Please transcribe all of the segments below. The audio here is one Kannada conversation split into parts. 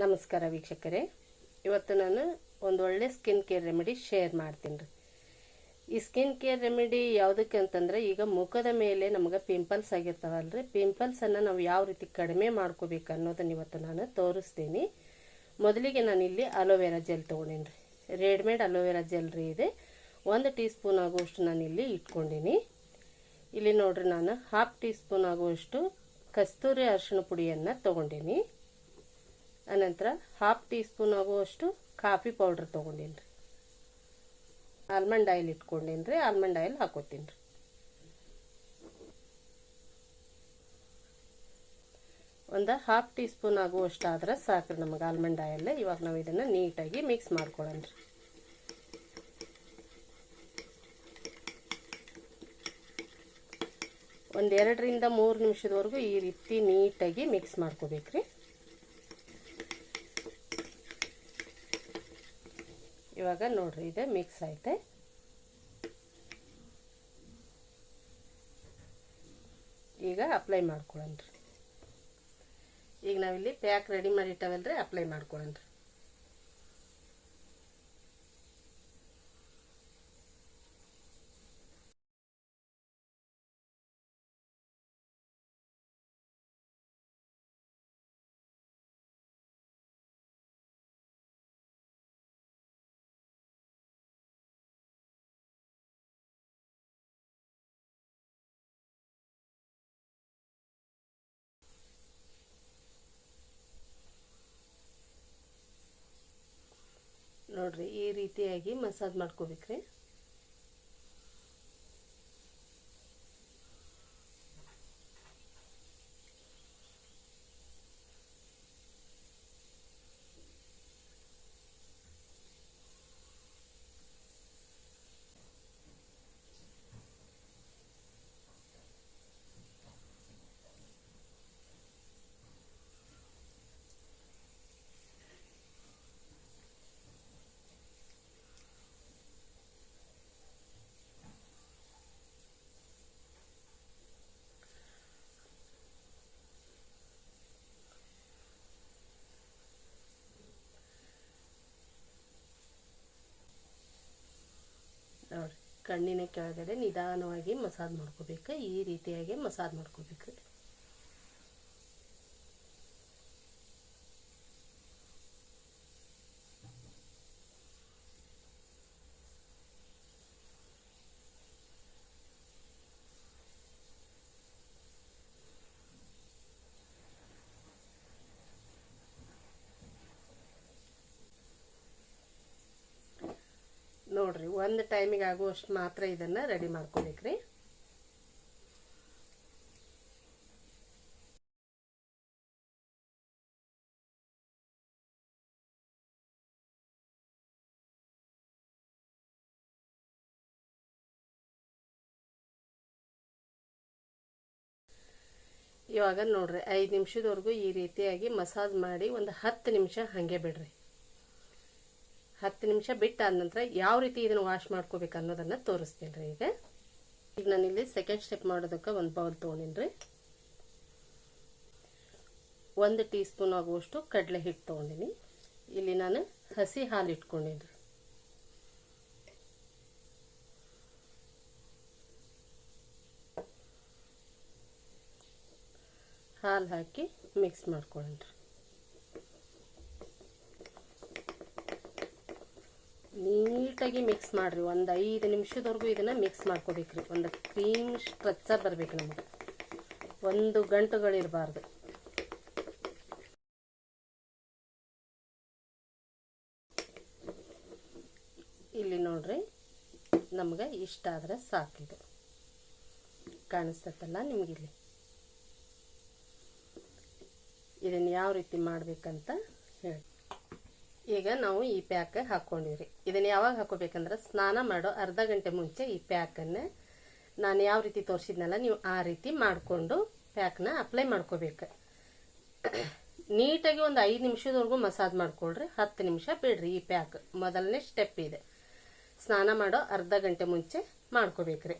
ನಮಸ್ಕಾರ ವೀಕ್ಷಕರೇ. ಇವತ್ತು ನಾನು ಒಂದು ಒಳ್ಳೆ ಸ್ಕಿನ್ ಕೇರ್ ರೆಮಿಡಿ ಶೇರ್ ಮಾಡ್ತೀನಿ ರೀ. ಈ ಸ್ಕಿನ್ ಕೇರ್ ರೆಮಿಡಿ ಯಾವುದಕ್ಕೆ ಅಂತಂದ್ರೆ, ಈಗ ಮುಖದ ಮೇಲೆ ನಮಗೆ ಪಿಂಪಲ್ಸ್ ಆಗಿರ್ತಾವಲ್ರಿ. ಪಿಂಪಲ್ಸನ್ನು ನಾವು ಯಾವ ರೀತಿ ಕಡಿಮೆ ಮಾಡ್ಕೋಬೇಕು ಅನ್ನೋದನ್ನು ಇವತ್ತು ನಾನು ತೋರಿಸ್ತೀನಿ. ಮೊದಲಿಗೆ ನಾನು ಇಲ್ಲಿ ಅಲೋವೆರಾ ಜೆಲ್ ತೊಗೊಂಡೀನಿ ರೀ. ರೆಡಿಮೇಡ್ ಅಲೋವೆರಾ ಜೆಲ್ ರೀ ಇದೆ. ಒಂದು ಟೀ ಸ್ಪೂನ್ ಆಗುವಷ್ಟು ನಾನು ಇಲ್ಲಿ ಇಟ್ಕೊಂಡೀನಿ. ಇಲ್ಲಿ ನೋಡ್ರಿ ನಾನು ಹಾಫ್ ಟೀ ಸ್ಪೂನ್ ಆಗುವಷ್ಟು ಕಸ್ತೂರಿ ಅರಿಶಿಣ ಪುಡಿಯನ್ನು ತೊಗೊಂಡೀನಿ. ಅನಂತರ ಹಾಫ್ ಟೀ ಸ್ಪೂನ್ ಆಗುವಷ್ಟು ಕಾಫಿ ಪೌಡ್ರ್ ತೊಗೊಂಡೀನಿ ರೀ ಆಲ್ಮಂಡ್ ಆಯಿಲ್ ಇಟ್ಕೊಂಡೀನಿ ರೀ ಆಲ್ಮಂಡ್ ಆಯಿಲ್ ಹಾಕೋತೀನಿ ರೀ ಒಂದು ಹಾಫ್ ಟೀ ಸ್ಪೂನ್ ಆಗುವಷ್ಟು ಆದ್ರೆ ಸಾಕ್ರಿ ನಮಗೆ ಆಲ್ಮಂಡ್ ಆಯಿಲ್ ಇವಾಗ ನಾವು ಇದನ್ನು ನೀಟಾಗಿ ಮಿಕ್ಸ್ ಮಾಡ್ಕೊಳ್ಳೋಣ ರೀ ಒಂದೆರಡರಿಂದ ಮೂರು ನಿಮಿಷದವರೆಗೂ ಈ ರೀತಿ ನೀಟಾಗಿ ಮಿಕ್ಸ್ ಮಾಡ್ಕೋಬೇಕ್ರಿ. ಇವಾಗ ನೋಡ್ರಿ, ಇದೆ ಮಿಕ್ಸ್ ಐತೆ. ಈಗ ಅಪ್ಲೈ ಮಾಡ್ಕೊಳ್ಳೋಣ್ರಿ ಈಗ ನಾವಿಲ್ಲಿ ಪ್ಯಾಕ್ ರೆಡಿ ಮಾಡಿ ರೀ ಅಪ್ಲೈ ಮಾಡ್ಕೊಳ್ಳೋಣ್ರಿ ನೋಡ್ರಿ ಈ ರೀತಿಯಾಗಿ ಮಸಾಜ್ ಮಾಡ್ಕೋಬೇಕ್ರಿ ನೋಡ್ರಿ ಕಣ್ಣಿನ ಕೆಳಗಡೆ ನಿಧಾನವಾಗಿ ಮಸಾಜ್ ಮಾಡ್ಕೋಬೇಕು ಈ ರೀತಿಯಾಗಿ ಮಸಾಜ್ ಮಾಡ್ಕೋಬೇಕು ನೋಡ್ರಿ ಒಂದು ಟೈಮಿಗೆ ಆಗುವಷ್ಟು ಮಾತ್ರ ಇದನ್ನ ರೆಡಿ ಮಾಡ್ಕೊಬೇಕ್ರಿ. ಇವಾಗ ನೋಡ್ರಿ, ಐದು ನಿಮಿಷದವರೆಗೂ ಈ ರೀತಿಯಾಗಿ ಮಸಾಜ್ ಮಾಡಿ ಒಂದು ಹತ್ತು ನಿಮಿಷ ಹಾಗೆ ಬಿಡ್ರಿ. ಹತ್ತು ನಿಮಿಷ ಬಿಟ್ಟಾದ ನಂತರ ಯಾವ ರೀತಿ ಇದನ್ನು ವಾಶ್ ಮಾಡ್ಕೋಬೇಕು ಅನ್ನೋದನ್ನ ತೋರಿಸ್ತೀನಿ ರೀ ಈಗ. ಈಗ ನಾನಿಲ್ಲಿ ಸೆಕೆಂಡ್ ಸ್ಟೆಪ್ ಮಾಡೋದಕ್ಕೆ ಒಂದು ಬೌಲ್ ತೊಗೊಂಡಿನಿ ಒಂದು ಟೀ ಸ್ಪೂನ್ ಆಗುವಷ್ಟು ಕಡಲೆ ಹಿಟ್ಟು ತೊಗೊಂಡಿನಿ. ಇಲ್ಲಿ ನಾನು ಹಸಿ ಹಾಲು ಇಟ್ಕೊಂಡಿನಿ ಹಾಲು ಹಾಕಿ ಮಿಕ್ಸ್ ಮಾಡ್ಕೊಳ್ಳೋಣ ನೀಟಾಗಿ ಮಿಕ್ಸ್ ಮಾಡಿರಿ. ಒಂದು ಐದು ನಿಮಿಷದವರೆಗೂ ಇದನ್ನು ಮಿಕ್ಸ್ ಮಾಡ್ಕೋಬೇಕ್ರಿ. ಒಂದು ಕ್ರೀಮ್ ಸ್ಟ್ರಕ್ಚರ್ ಬರಬೇಕು ನಮಗೆ. ಒಂದು ಗಂಟುಗಳಿರಬಾರ್ದು ಇಲ್ಲಿ ನೋಡ್ರಿ, ನಮ್ಗೆ ಇಷ್ಟ ಆದ್ರೆ ಸಾಕಿದು ಕಾಣಿಸ್ತೈತಲ್ಲ ನಿಮಗಿಲ್ಲಿ? ಇದನ್ನು ಯಾವ ರೀತಿ ಮಾಡ್ಬೇಕಂತ ಹೇಳಿ. ಈಗ ನಾವು ಈ ಪ್ಯಾಕ್ ಹಾಕ್ಕೊಂಡಿವ್ರಿ ಇದನ್ನ ಯಾವಾಗ ಹಾಕೋಬೇಕಂದ್ರೆ ಸ್ನಾನ ಮಾಡೋ ಅರ್ಧ ಗಂಟೆ ಮುಂಚೆ ಈ ಪ್ಯಾಕನ್ನು ನಾನು ಯಾವ ರೀತಿ ತೋರಿಸಿದ್ನಲ್ಲ, ನೀವು ಆ ರೀತಿ ಮಾಡಿಕೊಂಡು ಪ್ಯಾಕ್ನ ಅಪ್ಲೈ ಮಾಡ್ಕೋಬೇಕು. ನೀಟಾಗಿ ಒಂದು ಐದು ನಿಮಿಷದವರೆಗೂ ಮಸಾಜ್ ಮಾಡ್ಕೊಳ್ರಿ, ಹತ್ತು ನಿಮಿಷ ಬಿಡ್ರಿ ಈ ಪ್ಯಾಕ್. ಮೊದಲನೇ ಸ್ಟೆಪ್ ಇದೆ. ಸ್ನಾನ ಮಾಡೋ ಅರ್ಧ ಗಂಟೆ ಮುಂಚೆ ಮಾಡ್ಕೋಬೇಕ್ರಿ.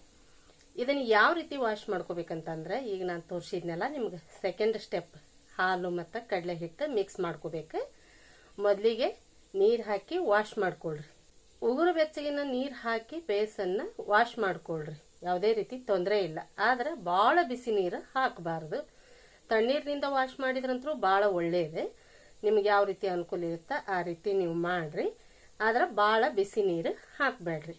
ಇದನ್ನು ಯಾವ ರೀತಿ ವಾಶ್ ಮಾಡ್ಕೋಬೇಕಂತಂದ್ರೆ, ಈಗ ನಾನು ತೋರಿಸಿದ್ನಲ್ಲ, ನಿಮ್ಗೆ ಸೆಕೆಂಡ್ ಸ್ಟೆಪ್ ಹಾಲು ಮತ್ತು ಕಡಲೆ ಹಿಟ್ಟು ಮಿಕ್ಸ್ ಮಾಡ್ಕೋಬೇಕು. ಮೊದಲಿಗೆ ನೀರು ಹಾಕಿ ವಾಶ್ ಮಾಡ್ಕೊಳ್ರಿ. ಉಗುರು ಬೆಚ್ಚಗಿನ ನೀರು ಹಾಕಿ ಬೇಸನ್ನು ವಾಶ್ ಮಾಡ್ಕೊಳ್ರಿ. ಯಾವುದೇ ರೀತಿ ತೊಂದರೆ ಇಲ್ಲ. ಆದ್ರೆ ಭಾಳ ಬಿಸಿ ನೀರು ಹಾಕಬಾರ್ದು. ತಣ್ಣೀರಿನಿಂದ ವಾಶ್ ಮಾಡಿದ್ರಂತೂ ಭಾಳ ಒಳ್ಳೆಯದೆ ನಿಮ್ಗೆ ಯಾವ ರೀತಿ ಅನುಕೂಲ ಇರುತ್ತೋ ಆ ರೀತಿ ನೀವು ಮಾಡಿರಿ. ಆದ್ರೆ ಭಾಳ ಬಿಸಿ ನೀರು ಹಾಕಬೇಡ್ರಿ.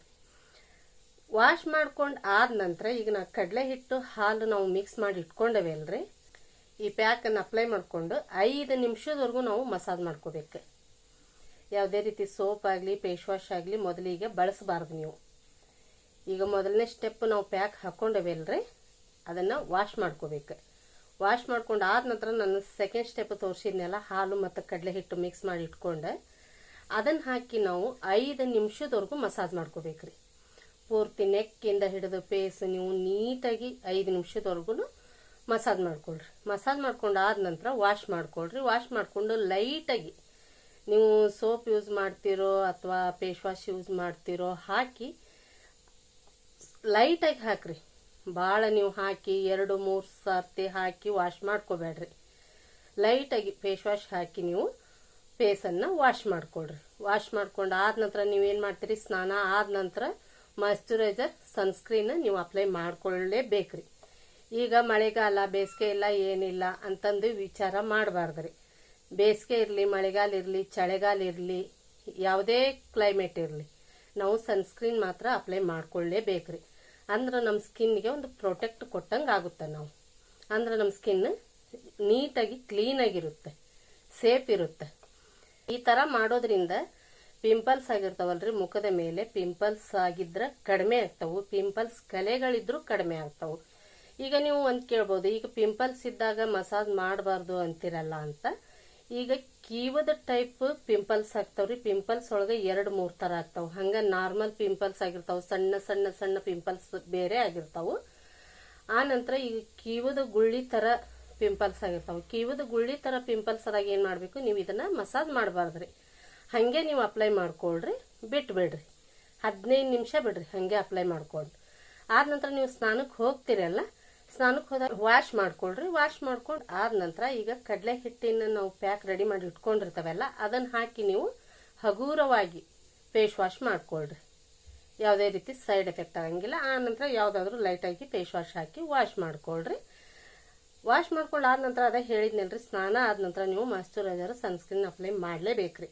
ವಾಶ್ ಮಾಡ್ಕೊಂಡು ಆದ ನಂತರ ಈಗ ನಾವು ಕಡಲೆ ಹಿಟ್ಟು ಹಾಲು ನಾವು ಮಿಕ್ಸ್ ಮಾಡಿ ಇಟ್ಕೊಂಡೇವೆ ಅಲ್ರಿ ಈ ಪ್ಯಾಕನ್ನು ಅಪ್ಲೈ ಮಾಡಿಕೊಂಡು ಐದು ನಿಮಿಷದವರೆಗೂ ನಾವು ಮಸಾಜ್ ಮಾಡ್ಕೋಬೇಕು. ಯಾವುದೇ ರೀತಿ ಸೋಪ್ ಆಗಲಿ ಫೇಸ್ ವಾಶ್ ಆಗಲಿ ಮೊದಲಿಗೆ ಬಳಸಬಾರ್ದು ನೀವು. ಈಗ ಮೊದಲನೇ ಸ್ಟೆಪ್ ನಾವು ಪ್ಯಾಕ್ ಹಾಕ್ಕೊಂಡೇವೆ ಅಲ್ರಿ ಅದನ್ನು ವಾಶ್ ಮಾಡ್ಕೋಬೇಕು. ವಾಶ್ ಮಾಡ್ಕೊಂಡು ಆದ ನಂತರ ನಾನು ಸೆಕೆಂಡ್ ಸ್ಟೆಪ್ ತೋರಿಸಿದ್ನೆಲ್ಲ, ಹಾಲು ಮತ್ತು ಕಡಲೆ ಹಿಟ್ಟು ಮಿಕ್ಸ್ ಮಾಡಿ ಇಟ್ಕೊಂಡೆ. ಅದನ್ನು ಹಾಕಿ ನಾವು ಐದು ನಿಮಿಷದವರೆಗೂ ಮಸಾಜ್ ಮಾಡ್ಕೋಬೇಕ್ರಿ. ಪೂರ್ತಿ ನೆಕ್ಕಿಂದ ಹಿಡಿದು ಪೇಸ್ ನೀವು ನೀಟಾಗಿ ಐದು ನಿಮಿಷದವರೆಗೂ ಮಸಾಜ್ ಮಾಡ್ಕೊಳ್ರಿ. ಮಸಾಜ್ ಮಾಡ್ಕೊಂಡು ಆದ ನಂತರ ವಾಶ್ ಮಾಡ್ಕೊಳ್ರಿ. ವಾಶ್ ಮಾಡಿಕೊಂಡು ಲೈಟಾಗಿ ನೀವು ಸೋಪ್ ಯೂಸ್ ಮಾಡ್ತಿರೋ ಅಥವಾ ಫೇಸ್ ವಾಶ್ ಯೂಸ್ ಮಾಡ್ತಿರೋ ಹಾಕಿ ಲೈಟಾಗಿ ಹಾಕ್ರಿ. ಭಾಳ ನೀವು ಹಾಕಿ ಎರಡು, ಮೂರು ಸರ್ತಿ ಹಾಕಿ ವಾಶ್ ಮಾಡ್ಕೋಬೇಡ್ರಿ. ಲೈಟಾಗಿ ಫೇಸ್ ವಾಶ್ ಹಾಕಿ ನೀವು ಫೇಸನ್ನು ವಾಶ್ ಮಾಡ್ಕೊಳ್ರಿ. ವಾಶ್ ಮಾಡ್ಕೊಂಡು ಆದ ನಂತರ ನೀವೇನು ಮಾಡ್ತೀರಿ? ಸ್ನಾನ ಆದ ನಂತರ ಮಾಯಶ್ಚರೈಸರ್ ಸನ್ಸ್ಕ್ರೀನ್ ನೀವು ಅಪ್ಲೈ ಮಾಡ್ಕೊಳ್ಳೇಬೇಕ್ರಿ ಈಗ ಮಳೆಗಾಲ, ಬೇಸಿಗೆ ಇಲ್ಲ ಏನಿಲ್ಲ ಅಂತಂದು ವಿಚಾರ ಮಾಡಬಾರ್ದ್ರಿ. ಬೇಸಿಗೆ ಇರಲಿ, ಮಳೆಗಾಲ ಇರಲಿ, ಚಳಿಗಾಲ ಇರಲಿ, ಯಾವುದೇ ಕ್ಲೈಮೇಟ್ ಇರಲಿ, ನಾವು ಸನ್ಸ್ಕ್ರೀನ್ ಮಾತ್ರ ಅಪ್ಲೈ ಮಾಡ್ಕೊಳ್ಳೇಬೇಕ್ರಿ. ಅಂದ್ರೆ ನಮ್ಮ ಸ್ಕಿನ್ಗೆ ಒಂದು ಪ್ರೊಟೆಕ್ಟ್ ಕೊಟ್ಟಂಗೆ ಆಗುತ್ತೆ ನಾವು. ಅಂದ್ರೆ ನಮ್ಮ ಸ್ಕಿನ್ ನೀಟಾಗಿ ಕ್ಲೀನಾಗಿರುತ್ತೆ ಸೇಫ್ ಇರುತ್ತೆ. ಈ ಥರ ಮಾಡೋದ್ರಿಂದ ಪಿಂಪಲ್ಸ್ ಆಗಿರ್ತಾವಲ್ರಿ, ಮುಖದ ಮೇಲೆ ಪಿಂಪಲ್ಸ್ ಆಗಿದ್ರೆ ಕಡಿಮೆ ಆಗ್ತಾವು. ಪಿಂಪಲ್ಸ್ ಕಲೆಗಳಿದ್ರೂ ಕಡಿಮೆ ಆಗ್ತಾವು. ಈಗ ನೀವು ಒಂದು ಕೇಳ್ಬೋದು, ಈಗ ಪಿಂಪಲ್ಸ್ ಇದ್ದಾಗ ಮಸಾಜ್ ಮಾಡಬಾರ್ದು ಅಂತಿರಲ್ಲ ಅಂತ. ಈಗ ಕೀವದ ಟೈಪ್ ಪಿಂಪಲ್ಸ್ ಆಗ್ತಾವ್ರಿ. ಪಿಂಪಲ್ಸ್ ಒಳಗೆ ಎರಡು, ಮೂರು ಥರ ಆಗ್ತಾವ. ಹಂಗೆ ನಾರ್ಮಲ್ ಪಿಂಪಲ್ಸ್ ಆಗಿರ್ತಾವ, ಸಣ್ಣ ಸಣ್ಣ ಸಣ್ಣ ಪಿಂಪಲ್ಸ್ ಬೇರೆ ಆಗಿರ್ತಾವು. ಆ ನಂತರ ಈಗ ಕೀವದ ಗುಳ್ಳಿ ಥರ ಪಿಂಪಲ್ಸ್ ಆಗಿರ್ತಾವ. ಕೀವದ ಗುಳ್ಳಿ ಥರ ಪಿಂಪಲ್ಸ್ ಆದಾಗ ಏನು ಮಾಡಬೇಕು? ನೀವು ಇದನ್ನು ಮಸಾಜ್ ಮಾಡಬಾರ್ದ್ರಿ. ಹಾಗೆ ನೀವು ಅಪ್ಲೈ ಮಾಡ್ಕೊಳ್ರಿ, ಬಿಟ್ಬಿಡ್ರಿ. ಹದಿನೈದು ನಿಮಿಷ ಬಿಡ್ರಿ, ಹಾಗೆ ಅಪ್ಲೈ ಮಾಡ್ಕೊಂಡು. ಆದ ನಂತರ ನೀವು ಸ್ನಾನಕ್ಕೆ ಹೋಗ್ತೀರಲ್ಲ ಸ್ನಾನಕ್ಕೆ ಹೋದಾಗ ವಾಶ್ ಮಾಡ್ಕೊಳ್ರಿ ವಾಶ್ ಮಾಡ್ಕೊಂಡು ಆದ ನಂತರ ಈಗ ಕಡಲೆ ಹಿಟ್ಟಿನ ನಾವು ಪ್ಯಾಕ್ ರೆಡಿ ಮಾಡಿ ಇಟ್ಕೊಂಡಿರ್ತಾವಲ್ಲ, ಅದನ್ನು ಹಾಕಿ ನೀವು ಹಗುರವಾಗಿ ಫೇಸ್ ವಾಶ್ ಮಾಡ್ಕೊಳ್ರಿ. ಯಾವುದೇ ರೀತಿ ಸೈಡ್ ಎಫೆಕ್ಟ್ ಆಗಂಗಿಲ್ಲ, ಆ ನಂತರ ಯಾವುದಾದ್ರೂ ಲೈಟಾಗಿ ಫೇಸ್ ವಾಶ್ ಹಾಕಿ ವಾಶ್ ಮಾಡ್ಕೊಳ್ರಿ. ವಾಶ್ ಮಾಡ್ಕೊಂಡು ಆದ ನಂತರ ಅದೇ ಹೇಳಿದ್ನಲ್ರಿ, ಸ್ನಾನ ಆದ ನಂತರ ನೀವು ಮಾಯಶ್ಚರೈಸರ್ ಸನ್ಸ್ಕ್ರೀನ್ ಅಪ್ಲೈ ಮಾಡಲೇಬೇಕ್ರಿ.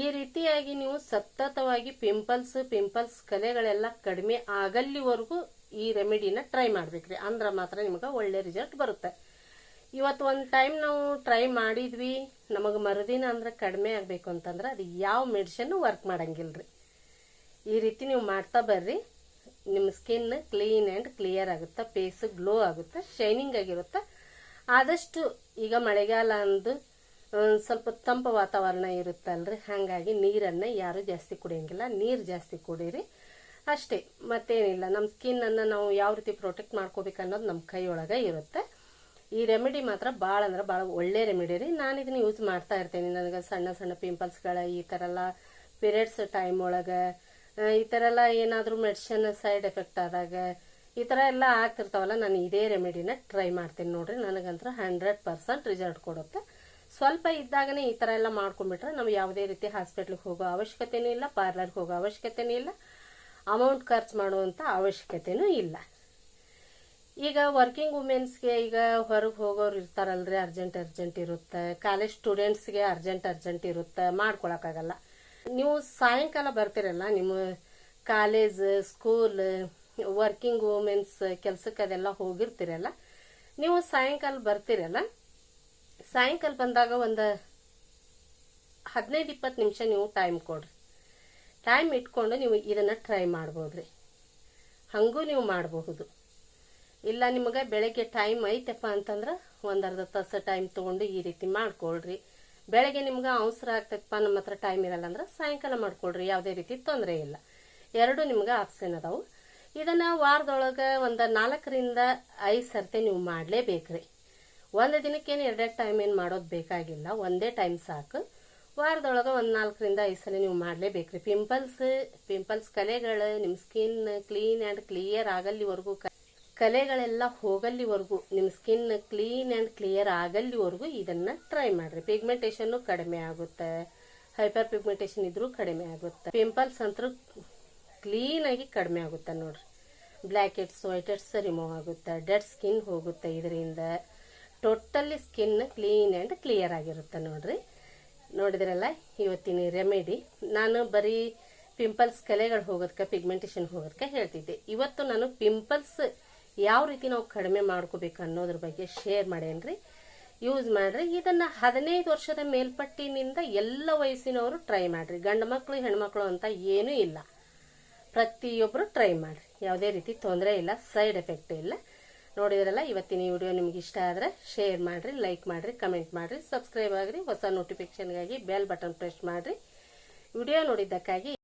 ಈ ರೀತಿಯಾಗಿ ನೀವು ಸತತವಾಗಿ ಪಿಂಪಲ್ಸ್ ಪಿಂಪಲ್ಸ್ ಕಲೆಗಳೆಲ್ಲ ಕಡಿಮೆ ಆಗಲ್ಲಿವರೆಗೂ ಈ ರೆಮಿಡಿನ ಟ್ರೈ ಮಾಡ್ಬೇಕ್ರಿ. ಅಂದ್ರೆ ಮಾತ್ರ ನಿಮ್ಗೆ ಒಳ್ಳೆ ರಿಸಲ್ಟ್ ಬರುತ್ತೆ. ಇವತ್ತು ಒಂದು ಟೈಮ್ ನಾವು ಟ್ರೈ ಮಾಡಿದ್ವಿ. ನಮಗೆ ಮರುದಿನ ಅಂದ್ರೆ ಕಡಿಮೆ ಆಗಬೇಕು ಅಂತಂದ್ರೆ ಅದು ಯಾವ ಮೆಡಿಷನ್ ವರ್ಕ್ ಮಾಡಂಗಿಲ್ರಿ. ಈ ರೀತಿ ನೀವು ಮಾಡ್ತಾ ಬರ್ರಿ. ನಿಮ್ಮ ಸ್ಕಿನ್ ಕ್ಲೀನ್ ಆ್ಯಂಡ್ ಕ್ಲಿಯರ್ ಆಗುತ್ತೆ ಫೇಸ್ ಗ್ಲೋ ಆಗುತ್ತೆ ಶೈನಿಂಗ್ ಆಗಿರುತ್ತೆ. ಆದಷ್ಟು ಈಗ ಮಳೆಗಾಲ ಅಂದು ಸ್ವಲ್ಪ ತಂಪು ವಾತಾವರಣ ಇರುತ್ತಲ್ರಿ. ಹಾಗಾಗಿ ನೀರನ್ನು ಯಾರು ಜಾಸ್ತಿ ಕುಡಿಯಂಗಿಲ್ಲ. ನೀರು ಜಾಸ್ತಿ ಕುಡೀರಿ. ಅಷ್ಟೇ, ಮತ್ತೇನಿಲ್ಲ. ನಮ್ಮ ಸ್ಕಿನ್ನನ್ನು ನಾವು ಯಾವ ರೀತಿ ಪ್ರೊಟೆಕ್ಟ್ ಮಾಡ್ಕೋಬೇಕು ಅನ್ನೋದು ನಮ್ಮ ಕೈಯೊಳಗೆ ಇರುತ್ತೆ. ಈ ರೆಮಿಡಿ ಮಾತ್ರ ಭಾಳ ಅಂದ್ರೆ ಭಾಳ ಒಳ್ಳೆ ರೆಮಿಡಿ ರೀ. ನಾನು ಇದನ್ನ ಯೂಸ್ ಮಾಡ್ತಾ ಇರ್ತೇನೆ. ನನಗೆ ಸಣ್ಣ ಸಣ್ಣ ಪಿಂಪಲ್ಸ್ಗಳ ಈ ಥರ ಎಲ್ಲ ಪೀರಿಯಡ್ಸ್ ಟೈಮ್ ಒಳಗೆ ಈ ಥರ ಎಲ್ಲ ಏನಾದರೂ ಮೆಡಿಸಿನ್ ಸೈಡ್ ಎಫೆಕ್ಟ್ ಆದಾಗ, ಈ ಥರ ಎಲ್ಲ ಆಗ್ತಿರ್ತಾವಲ್ಲ, ನಾನು ಇದೇ ರೆಮಿಡಿನ ಟ್ರೈ ಮಾಡ್ತೀನಿ ನೋಡ್ರಿ. ನನಗಂತೂ ಹಂಡ್ರೆಡ್ ಪರ್ಸೆಂಟ್ ರಿಸಲ್ಟ್ ಕೊಡುತ್ತೆ. ಸ್ವಲ್ಪ ಇದ್ದಾಗನೇ ಈ ಥರ ಎಲ್ಲ ಮಾಡ್ಕೊಂಡ್ಬಿಟ್ರೆ ನಾವು ಯಾವುದೇ ರೀತಿ ಹಾಸ್ಪಿಟ್ಲಿಗೆ ಹೋಗೋ ಅವಶ್ಯಕತೆನೂ ಇಲ್ಲ ಪಾರ್ಲರ್ಗೆ ಹೋಗೋ ಅವಶ್ಯಕತೆನೂ ಇಲ್ಲ. ಅಮೌಂಟ್ ಖರ್ಚು ಮಾಡುವಂಥ ಅವಶ್ಯಕತೆನೂ ಇಲ್ಲ. ಈಗ ವರ್ಕಿಂಗ್ ವುಮೆನ್ಸ್ಗೆ ಈಗ ಹೊರಗೆ ಹೋಗೋರು ಇರ್ತಾರಲ್ರಿ ಅರ್ಜೆಂಟ್ ಅರ್ಜೆಂಟ್ ಇರುತ್ತೆ. ಕಾಲೇಜ್ ಸ್ಟೂಡೆಂಟ್ಸ್ಗೆ ಅರ್ಜೆಂಟ್ ಅರ್ಜೆಂಟ್ ಇರುತ್ತೆ. ಮಾಡ್ಕೊಳಕ್ಕಾಗಲ್ಲ. ನೀವು ಸಾಯಂಕಾಲ ಬರ್ತೀರಲ್ಲ, ನಿಮ್ಮ ಕಾಲೇಜ್ ಸ್ಕೂಲ್ ವರ್ಕಿಂಗ್ ವುಮೆನ್ಸ್ ಕೆಲಸಕ್ಕೆ ಅದೆಲ್ಲ ಹೋಗಿರ್ತೀರಲ್ಲ, ನೀವು ಸಾಯಂಕಾಲ ಬರ್ತೀರಲ್ಲ, ಸಾಯಂಕಾಲ ಬಂದಾಗ ಒಂದು ಹದಿನೈದು ಇಪ್ಪತ್ತು ನಿಮಿಷ ನೀವು ಟೈಮ್ ಕೊಡ್ರಿ. ಟೈಮ್ ಇಟ್ಕೊಂಡು ನೀವು ಇದನ್ನು ಟ್ರೈ ಮಾಡ್ಬೋದು ರೀ ಹಾಗೂ ನೀವು ಮಾಡಬಹುದು. ಇಲ್ಲ ನಿಮಗೆ ಬೆಳಗ್ಗೆ ಟೈಮ್ ಐತಪ್ಪ ಅಂತಂದ್ರೆ ಒಂದು ಅರ್ಧ ತಾಸು ಟೈಮ್ ತೊಗೊಂಡು ಈ ರೀತಿ ಮಾಡ್ಕೊಳ್ರಿ. ಬೆಳಗ್ಗೆ ನಿಮ್ಗೆ ಅವಸರ ಆಗ್ತೈತಪ್ಪ, ನಮ್ಮ ಹತ್ರ ಟೈಮ್ ಇರಲ್ಲ ಅಂದ್ರೆ ಸಾಯಂಕಾಲ ಮಾಡ್ಕೊಳ್ರಿ, ಯಾವುದೇ ರೀತಿ ತೊಂದರೆ ಇಲ್ಲ. ಎರಡು ನಿಮ್ಗೆ ಆಪ್ಷನ್ ಅದಾವು. ಇದನ್ನು ವಾರದೊಳಗೆ ಒಂದು ನಾಲ್ಕರಿಂದ ಐದು ಸರ್ತಿ ನೀವು ಮಾಡಲೇಬೇಕ್ರಿ. ಒಂದು ದಿನಕ್ಕೇನು ಎರಡೆರಡು ಟೈಮ್ ಏನು ಮಾಡೋದು ಬೇಕಾಗಿಲ್ಲ, ಒಂದೇ ಟೈಮ್ ಸಾಕು. ವಾರದೊಳಗೆ ಒಂದು ನಾಲ್ಕರಿಂದ ಐದು ಸಲ ನೀವು ಮಾಡಲೇಬೇಕ್ರಿ. ಪಿಂಪಲ್ಸ್ ಪಿಂಪಲ್ಸ್ ಕಲೆಗಳು ನಿಮ್ಮ ಸ್ಕಿನ್ ಕ್ಲೀನ್ ಆ್ಯಂಡ್ ಕ್ಲಿಯರ್ ಆಗಲ್ಲಿವರೆಗೂ ಕಲೆಗಳೆಲ್ಲ ಹೋಗಲ್ಲಿವರೆಗೂ ನಿಮ್ಮ ಸ್ಕಿನ್ ಕ್ಲೀನ್ ಆ್ಯಂಡ್ ಕ್ಲಿಯರ್ ಆಗಲ್ಲಿವರೆಗೂ ಇದನ್ನು ಟ್ರೈ ಮಾಡಿರಿ. ಪಿಗ್ಮೆಂಟೇಷನ್ನು ಕಡಿಮೆ ಆಗುತ್ತೆ. ಹೈಪರ್ ಪಿಗ್ಮೆಂಟೇಷನ್ ಇದ್ರೂ ಕಡಿಮೆ ಆಗುತ್ತೆ. ಪಿಂಪಲ್ಸ್ ಅಂತೂ ಕ್ಲೀನಾಗಿ ಕಡಿಮೆ ಆಗುತ್ತೆ ನೋಡ್ರಿ. Blackheads whiteheads remove ಆಗುತ್ತೆ. ಡೆಡ್ ಸ್ಕಿನ್ ಹೋಗುತ್ತೆ ಇದರಿಂದ. Totally skin clean and clear ಆಗಿರುತ್ತೆ ನೋಡ್ರಿ. ನೋಡಿದ್ರಲ್ಲ, ಇವತ್ತಿನ ರೆಮಿಡಿ ನಾನು ಬರೀ ಪಿಂಪಲ್ಸ್ ಕಲೆಗಳು ಹೋಗೋದಕ್ಕೆ ಪಿಗ್ಮೆಂಟೇಷನ್ ಹೋಗೋದಕ್ಕೆ ಹೇಳ್ತಿದ್ದೆ. ಇವತ್ತು ನಾನು ಪಿಂಪಲ್ಸ್ ಯಾವ ರೀತಿ ನಾವು ಕಡಿಮೆ ಮಾಡ್ಕೋಬೇಕು ಅನ್ನೋದ್ರ ಬಗ್ಗೆ ಶೇರ್ ಮಾಡೇನ್ರಿ. ಯೂಸ್ ಮಾಡ್ರಿ. ಇದನ್ನ ಹದಿನೈದು ವರ್ಷದ ಮೇಲ್ಪಟ್ಟಿನಿಂದ ಎಲ್ಲ ವಯಸ್ಸಿನವರು ಟ್ರೈ ಮಾಡ್ರಿ. ಗಂಡು ಮಕ್ಕಳು ಹೆಣ್ಮಕ್ಳು ಅಂತ ಏನೂ ಇಲ್ಲ. ಪ್ರತಿಯೊಬ್ಬರು ಟ್ರೈ ಮಾಡ್ರಿ. ಯಾವುದೇ ರೀತಿ ತೊಂದರೆ ಇಲ್ಲ ಸೈಡ್ ಎಫೆಕ್ಟ್ ಇಲ್ಲ. ನೋಡಿದ್ರಲ್ಲ, ಇವತ್ತಿನ ಈ ವಿಡಿಯೋ ನಿಮ್ಗೆ ಇಷ್ಟ ಆದರೆ ಶೇರ್ ಮಾಡಿರಿ ಲೈಕ್ ಮಾಡಿರಿ ಕಮೆಂಟ್ ಮಾಡಿರಿ ಸಬ್ಸ್ಕ್ರೈಬ್ ಆಗ್ರಿ, ಹೊಸ ನೋಟಿಫಿಕೇಶನ್ಗಾಗಿ ಬೆಲ್ ಬಟನ್ ಪ್ರೆಸ್ ಮಾಡ್ರಿ. ವಿಡಿಯೋ ನೋಡಿದ್ದಕ್ಕಾಗಿ